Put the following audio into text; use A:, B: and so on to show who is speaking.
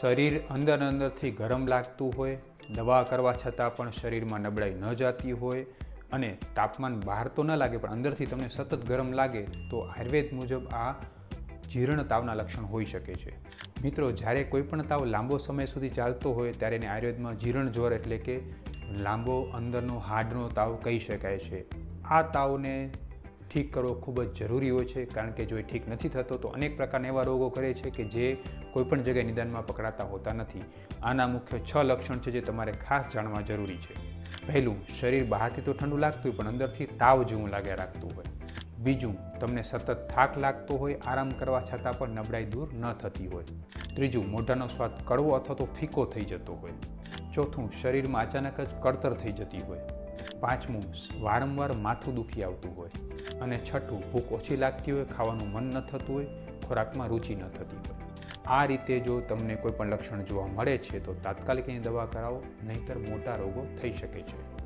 A: શરીર અંદર અંદરથી ગરમ લાગતું હોય, દવા કરવા છતાં પણ શરીરમાં નબળાઈ ન જતી હોય અને તાપમાન બહાર તો ન લાગે, પણ અંદરથી તમને સતત ગરમ લાગે, તો આયુર્વેદ મુજબ આ જીર્ણ તાવના લક્ષણ હોઈ શકે છે. મિત્રો, જ્યારે કોઈ પણ તાવ લાંબો સમય સુધી ચાલતો હોય, ત્યારે એને આયુર્વેદમાં જીર્ણ જ્વર એટલે કે લાંબો અંદરનો હાડનો તાવ કહી શકાય છે. આ તાવને ઠીક કરવો ખૂબ જ જરૂરી હોય છે. કારણ કે જો એ ઠીક નથી થતો, તો અનેક પ્રકારના એવા રોગો કરે છે કે જે કોઈપણ જગ્યાએ નિદાનમાં પકડાતા હોતા નથી. આના મુખ્ય છ લક્ષણ છે જે તમારે ખાસ જાણવા જરૂરી છે. પહેલું, શરીર બહારથી તો ઠંડુ લાગતું હોય, પણ અંદરથી તાવ જેવું લાગ્યા રાખતું હોય. બીજું, તમને સતત થાક લાગતો હોય, આરામ કરવા છતાં પણ નબળાઈ દૂર ન થતી હોય. ત્રીજું, મોઢાનો સ્વાદ કડવો અથવા તો ફીકો થઈ જતો હોય. ચોથું, શરીરમાં અચાનક જ કળતર થઈ જતી હોય. પાંચમું, વારંવાર માથું દુખી આવતું હોય અને છઠ્ઠું, ભૂખ ઓછી લાગતી હોય, ખાવાનું મન ન થતું હોય, ખોરાકમાં રુચિ ન થતી હોય. આ રીતે જો તમને કોઈ પણ લક્ષણ જોવા મળે છે, તો તાત્કાલિક એની દવા કરાવો, નહીંતર મોટા રોગો થઈ શકે છે.